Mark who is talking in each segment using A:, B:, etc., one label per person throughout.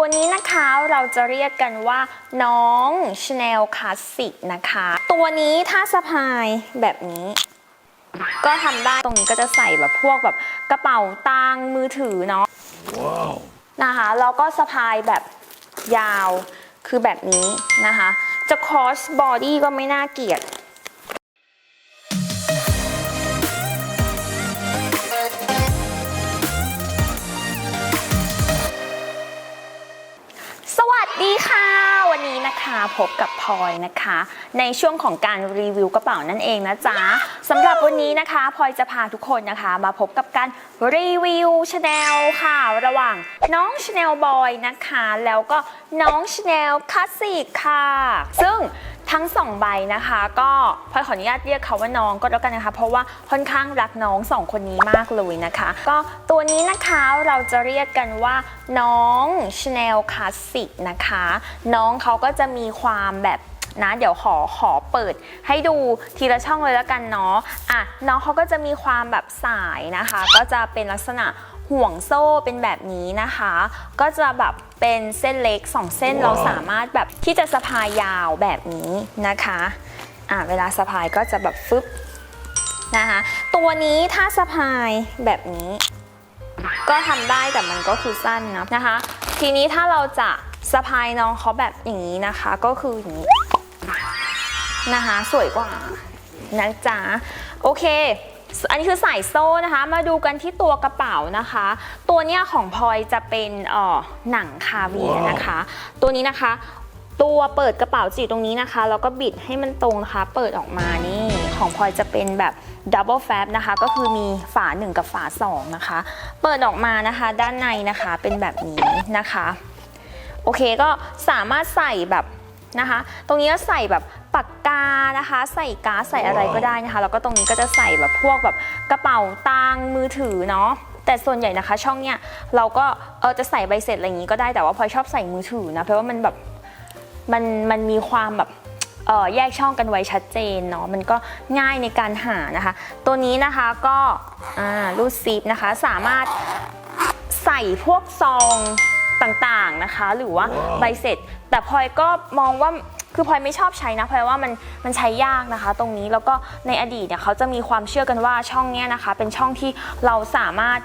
A: ตัวนี้นะคะเราจะเรียกกันว่าน้อง Chanel Classic นะคะ ตัวนี้ถ้าสะพายแบบนี้ ก็ทำได้ตรงนี้ก็จะใส่แบบพวกแบบกระเป๋าตังมือถือเนาะนะคะแล้วก็สะพายแบบยาวคือแบบนี้นะคะ จะ cross body ก็ไม่น่าเกลียด วันนี้นะคะพบกับพลอยนะคะ ในช่วงของการรีวิวกระเป๋านั่นเองนะจ๊ะสำหรับวันนี้นะคะพลอยจะพาทุกคนนะคะ มาพบกับการรีวิวชาแนลค่ะ ระหว่างน้องชาแนลบอยนะคะ แล้วก็น้องชาแนลคลาสสิกค่ะ ซึ่ง ทั้งสองใบนะคะ ก็พลอยขออนุญาตเรียกเขาว่าน้องก็แล้วกันนะคะ เพราะว่าค่อนข้างรักน้องสองคนนี้มากเลยนะคะ ก็ตัวนี้นะคะเราจะเรียกกันว่าน้อง Chanel Classic นะคะ น้องเขาก็จะมีความแบบนะเดี๋ยวขอขอเปิดให้ดูทีละช่องเลยแล้วกันเนาะอะน้องเขาก็จะมีความแบบสายนะคะ ก็จะเป็นลักษณะห่วงโซ่เป็นแบบนี้นะคะ ก็จะแบบ เป็นเส้นเล็ก 2 เส้นเราสามารถแบบที่จะสะพายยาวแบบนี้นะคะอะเวลาสะพายก็จะแบบฟึบนะคะตัวนี้ถ้าสะพายแบบนี้ ก็ทำได้แต่มันก็คือสั้นนะนะคะ ทีนี้ถ้าเราจะสะพายน้องเขาแบบอย่างนี้นะคะ ก็คืออย่างนี้นะคะ สวยกว่านะจ๊ะโอเค อันนี้คือสายโซ่นะคะ มาดูกันที่ตัวกระเป๋านะคะ ตัวเนี้ยของพลอยจะเป็นอ่อหนังคาเวียร์นะคะ ตัวนี้นะคะ ตัวเปิดกระเป๋าจีตรงนี้นะคะ แล้วก็บิดให้มันตรงนะคะ เปิดออกมานี่ ของพลอยจะเป็นแบบดับเบิลแฟบนะคะ ก็คือมีฝา 1 กับฝา 2 นะคะ เปิดออกมานะคะ ด้านในนะคะเป็นแบบนี้นะคะ โอเคก็สามารถใส่แบบนะคะ ตรงนี้ก็ใส่แบบ ปากกานะคะ ใส่การ์ดใส่อะไรก็ได้นะคะ แล้วก็ตรงนี้ก็จะใส่แบบพวกแบบกระเป๋าตังค์มือถือเนาะแต่ส่วนใหญ่นะคะ ช่องเนี้ยเราก็เออจะใส่ใบเสร็จอะไรอย่างนี้ก็ได้แต่ว่าพลอยชอบใส่มือถือนะเพราะว่ามันแบบมันมันมีความแบบเออแยกช่องกันไว้ชัดเจนเนาะมันก็ง่ายในการหานะคะ ตัวนี้นะคะก็อ่ารูดซิปนะคะสามารถใส่พวกซองต่างๆนะคะ หรือว่าใบเสร็จ แต่พลอยก็มองว่า คือพลอยไม่ชอบใช้นะเพราะว่ามันมันใช้ยากนะคะ ตรงนี้แล้วก็ในอดีตเนี่ยเขาจะมีความเชื่อกันว่าช่องเนี้ยนะคะ เป็นช่องที่เราสามารถ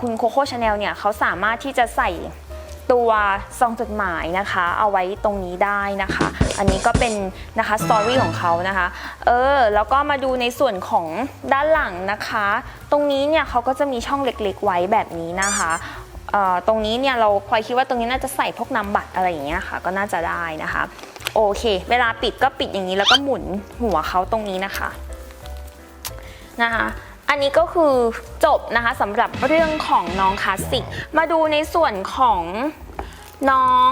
A: คุณโคโค่ชาแนลเนี่ยเขาสามารถที่จะใส่ตัวซองจดหมายนะคะ เอาไว้ตรงนี้ได้นะคะ อันนี้ก็เป็นนะคะสตอรี่ของเขานะคะเออแล้วก็มาดูในส่วนของด้านหลังนะคะ ตรงนี้เนี่ยเขาก็จะมีช่องเล็กๆไว้แบบนี้นะคะ ตรงนี้เนี่ยเราพลอยคิดว่าตรงนี้น่าจะใส่พวกนำบัตรอะไรอย่างเงี้ยค่ะ ก็น่าจะได้นะคะ โอเค เวลาปิดก็ปิดอย่างนี้แล้วก็หมุนหัวเขาตรงนี้นะคะนะคะอันนี้ก็คือจบนะคะสำหรับเรื่องของน้องคลาสสิก มาดูในส่วนของ น้อง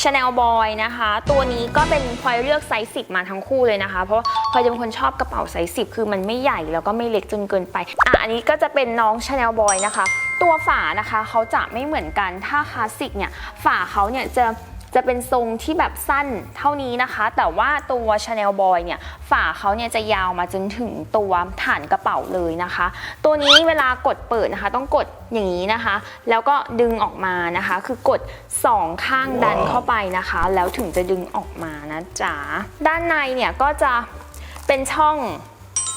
A: Chanel Boy นะคะ ตัวนี้ก็เป็นพลอยเลือกไซส์10 มาทั้งคู่เลยนะคะ เพราะว่าพลอยจะเป็นคนชอบกระเป๋าไซส์10 คือมันไม่ใหญ่แล้วก็ไม่เล็กจนเกินไป อะ อันนี้ก็จะเป็นน้อง Chanel Boy นะคะ ตัวฝานะคะเขาจะไม่เหมือนกัน ถ้าคลาสสิกเนี่ย ฝาเขาเนี่ยจะ จะเป็นทรงที่แบบสั้นเท่านี้นะคะ แต่ว่าตัว Chanel Boy เนี่ยฝาเขาเนี่ยจะยาวมาจนถึงตัวฐานกระเป๋าเลยนะคะ ตัวนี้เวลากดเปิดนะคะ ต้องกดอย่างนี้นะคะ แล้วก็ดึงออกมานะคะ คือกดสองข้างดันเข้าไปนะคะ แล้วถึงจะดึงออกมานะจ๊ะด้านในเนี่ยก็จะเป็นช่อง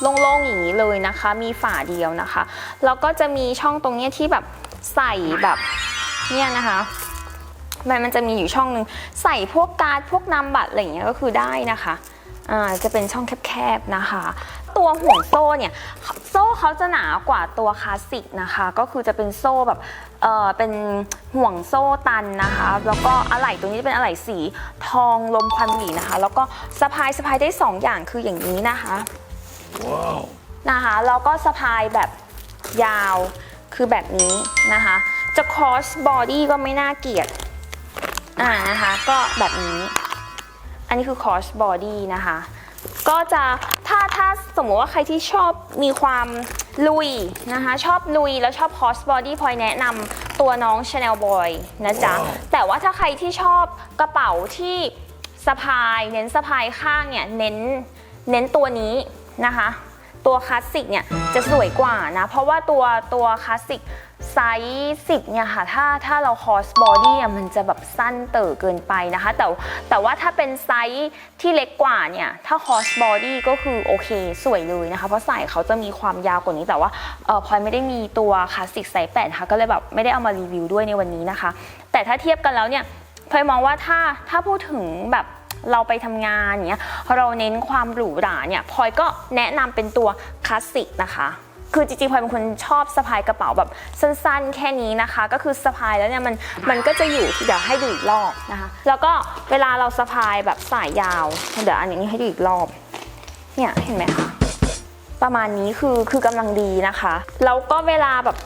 A: โล่งๆอย่างนี้เลยนะคะ มีฝาเดียวนะคะ แล้วก็จะมีช่องตรงเนี้ยที่แบบใส่แบบเนี่ยนะคะ มันมันจะมีอยู่ช่องหนึ่งใส่พวกการ์ดพวกนามบัตรอะไรอย่างเงี้ยก็คือได้นะคะอ่าจะเป็นช่องแคบๆนะคะ ตัวห่วงโซ่เนี่ยโซ่เขาจะหนากว่าตัวคลาสสิกนะคะ ก็คือจะเป็นโซ่แบบเออเป็นห่วงโซ่ตันนะคะ แล้วก็อะไหล่ตรงนี้จะเป็นอะไหล่สีทองลมควันหลีนะคะ แล้วก็สะพายสะพายได้สองอย่างคืออย่างนี้นะคะนะคะแล้วก็สะพายแบบยาวคือแบบนี้นะคะ จะ cross body ก็ไม่น่าเกลียด อ่านะคะ ก็แบบนี้ อันนี้คือ cross body นะคะ ก็จะถ้าถ้าสมมติว่าใครที่ชอบมีความลุยนะคะ ชอบลุยแล้วชอบ cross body พลอยแนะนำตัวน้อง Chanel Boy นะจ๊ะ แต่ว่าถ้าใครที่ชอบกระเป๋าที่สะพาย เน้นสะพายข้างเนี่ย เน้นเน้นตัวนี้นะคะ ตัวคลาสสิกเนี่ยจะสวยกว่านะ เพราะว่าตัวตัวคลาสสิกไซส์สิบเนี่ยค่ะ ถ้าถ้าเราคอสบอดี้อะมันจะแบบสั้นเต๋อเกินไปนะคะ แต่แต่ว่าถ้าเป็นไซส์ที่เล็กกว่าเนี่ย ถ้าคอสบอดี้ก็คือโอเคสวยเลยนะคะ เพราะใส่เขาจะมีความยาวกว่านี้แต่ว่าเออพลอยไม่ได้มีตัวคลาสสิกไซส์แปดค่ะก็เลยแบบไม่ได้เอามารีวิวด้วยในวันนี้นะคะ แต่ถ้าเทียบกันแล้วเนี่ยพลอยมองว่าถ้าถ้าพูดถึงแบบ เราไปทำงานเนี้ยเราเน้นความหรูหราเนี่ยพลอยก็แนะนำเป็นตัวคลาสสิกนะคะคือจริงๆพลอยเป็นคนชอบสะพายกระเป๋าแบบสั้นๆ แค่นี้นะคะ ก็คือสะพายแล้วเนี่ยมันมันก็จะอยู่เดี๋ยวให้ดูอีกรอบนะคะ แล้วก็เวลาเราสะพายแบบสายยาว เดี๋ยวอันนี้ให้ดูอีกรอบ เนี่ยเห็นไหมคะประมาณนี้คือคือกำลังดีนะคะ แล้วก็เวลาแบบ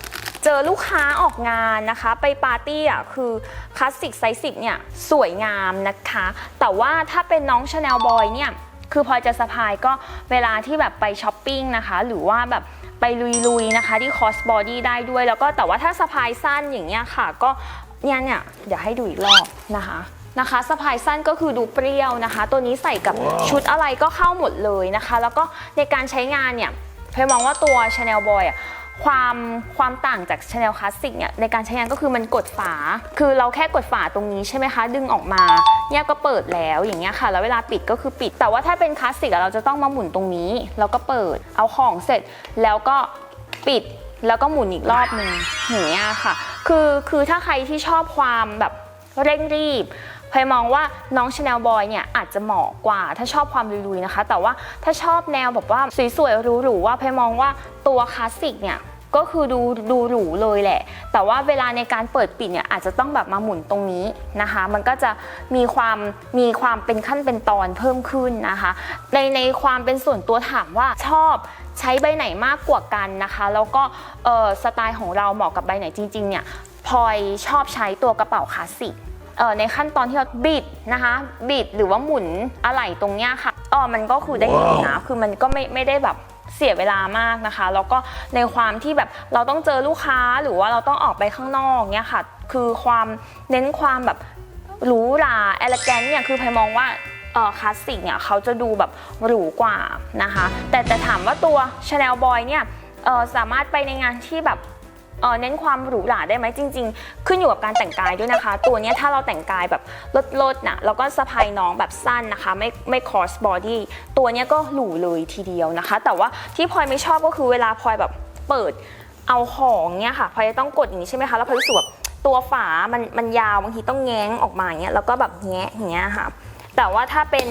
A: เจอลูกค้าออกงานนะคะ ไปปาร์ตี้อะคือคลาสสิกไซส์สิบเนี่ยสวยงามนะคะ แต่ว่าถ้าเป็นน้องชาแนลบอยเนี่ยคือพลอยจะสะพายก็เวลาที่แบบไปช้อปปิ้งนะคะ หรือว่าแบบไปลุยๆนะคะ ที่คอสบอดี้ได้ด้วยแล้วก็แต่ว่าถ้าสะพายสั้นอย่างเงี้ยค่ะ ก็เนี่ยเนี่ยเดี๋ยวให้ดูอีกรอบนะคะนะคะสะพายสั้นก็คือดูเปรี้ยวนะคะ ตัวนี้ใส่กับชุดอะไรก็เข้าหมดเลยนะคะ แล้วก็ในการใช้งานเนี่ยเพยมองว่าตัว Chanel Boy อะ ความความต่างจาก Chanel Classic เนี่ยในการใช้งานก็คือมันกดฝา คือเราแค่กดฝาตรงนี้ใช่ไหมคะ ดึงออกมาเนี่ยก็เปิดแล้วอย่างเงี้ยค่ะ แล้วเวลาปิดก็คือปิด แต่ว่าถ้าเป็นคลาสสิกอะเราจะต้องมาหมุนตรงนี้ แล้วก็เปิดเอาของเสร็จ แล้วก็ปิดแล้วก็หมุนอีกรอบหนึ่งอย่างเงี้ยค่ะ คือคือถ้าใครที่ชอบความแบบเร่งรีบ พยมองว่าน้องชาแนลบอยเนี่ยอาจจะเหมาะกว่า ถ้าชอบความลุยๆนะคะ แต่ว่าถ้าชอบแนวแบบว่าสวยๆหรูๆว่าพยมองว่าตัวคลาสสิกเนี่ยก็คือดูดูหรูเลยแหละ แต่ว่าเวลาในการเปิดปิดเนี่ยอาจจะต้องแบบมาหมุนตรงนี้นะคะ มันก็จะมีความมีความเป็นขั้นเป็นตอนเพิ่มขึ้นนะคะ ในในความเป็นส่วนตัวถามว่าชอบใช้ใบไหนมากกว่ากันนะคะ แล้วก็สไตล์ของเราเหมาะกับใบไหนจริงๆเนี่ยพลอยชอบใช้ตัวกระเป๋าคลาสสิก ในขั้นตอนที่เราบิดนะคะ บิดหรือว่าหมุนอะไหล่ตรงเนี้ยค่ะอ๋อมันก็คือได้อยู่นะคือมันก็ไม่ไม่ได้แบบเสียเวลามากนะคะ แล้วก็ในความที่แบบเราต้องเจอลูกค้าหรือว่าเราต้องออกไปข้างนอกเนี้ยค่ะ คือความเน้นความแบบหรูหราเอลแกนเนี่ยคือพายมองว่าเออคลาสสิกเนี่ยเขาจะดูแบบหรูกว่านะคะ แต่แต่ถามว่าตัว Chanel Boy เนี่ยเออสามารถไปในงานที่แบบ เอ่อเน้นความหรูหราได้ไหมจริง ๆ ขึ้นอยู่กับการแต่งกายด้วยนะคะ ตัวนี้ถ้าเราแต่งกายแบบลดๆนะแล้วก็สะพายน้องแบบสั้นนะคะ ไม่ไม่คอสบอดี้ตัวนี้ก็หรูเลยทีเดียวนะคะ แต่ว่าที่พลอยไม่ชอบก็คือเวลาพลอยแบบเปิดเอาของเนี้ยค่ะพลอยต้องกดอย่างนี้ใช่ไหมคะแล้วพลอยรู้สึกแบบตัวฝามันมันยาวบางทีต้องแง้งออกมาอย่างเงี้ยแล้วก็แบบแงะอย่างเงี้ยค่ะแต่ว่าถ้าเป็น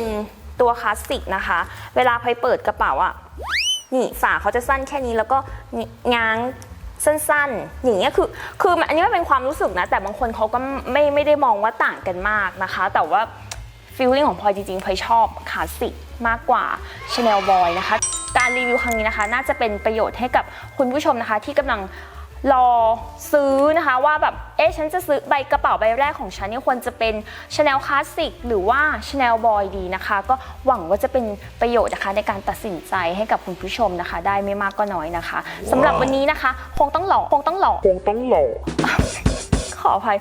A: ตัวคลาสสิกนะคะ เวลาพลอยเปิดกระเป๋าอะนี่ฝาเขาจะสั้นแค่นี้แล้วก็ง้าง สั้นๆ อย่างเงี้ยคือคืออันนี้มันเป็นความรู้สึกนะ แต่บางคนเขาก็ไม่ไม่ได้มองว่าต่างกันมากนะคะ แต่ว่าฟีลลิ่งของพลอยจริงๆพลอยชอบคลาสสิกมากกว่าชาแนลบอยนะคะ การรีวิวครั้งนี้นะคะ น่าจะเป็นประโยชน์ให้กับคุณผู้ชมนะคะ ที่กำลังรอซื้อ ว่าแบบ เอ๊ะฉันจะซื้อใบกระเป๋าใบแรกของฉันเนี่ยควรจะเป็น Chanel Classic หรือว่า Chanel Boy ดีนะคะ ก็หวังว่าจะเป็นประโยชน์นะคะ ในการตัดสินใจให้กับคุณผู้ชมนะคะ ได้ไม่มากก็น้อยนะคะสำหรับวันนี้นะคะ คงต้องหลอกคงต้องหลอก
B: คงต้องหลอก
A: ขออภัย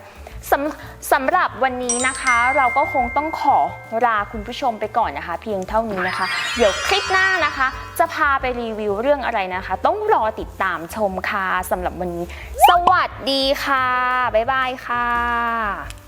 A: สำสำหรับวันนี้นะคะ เราก็คงต้องขอลาคุณผู้ชมไปก่อนนะคะ เพียงเท่านี้นะคะ เดี๋ยวคลิปหน้านะคะ จะพาไปรีวิวเรื่องอะไรนะคะ ต้องรอติดตามชมค่ะสำหรับวันนี้ สวัสดีค่ะ บ๊ายบายค่ะ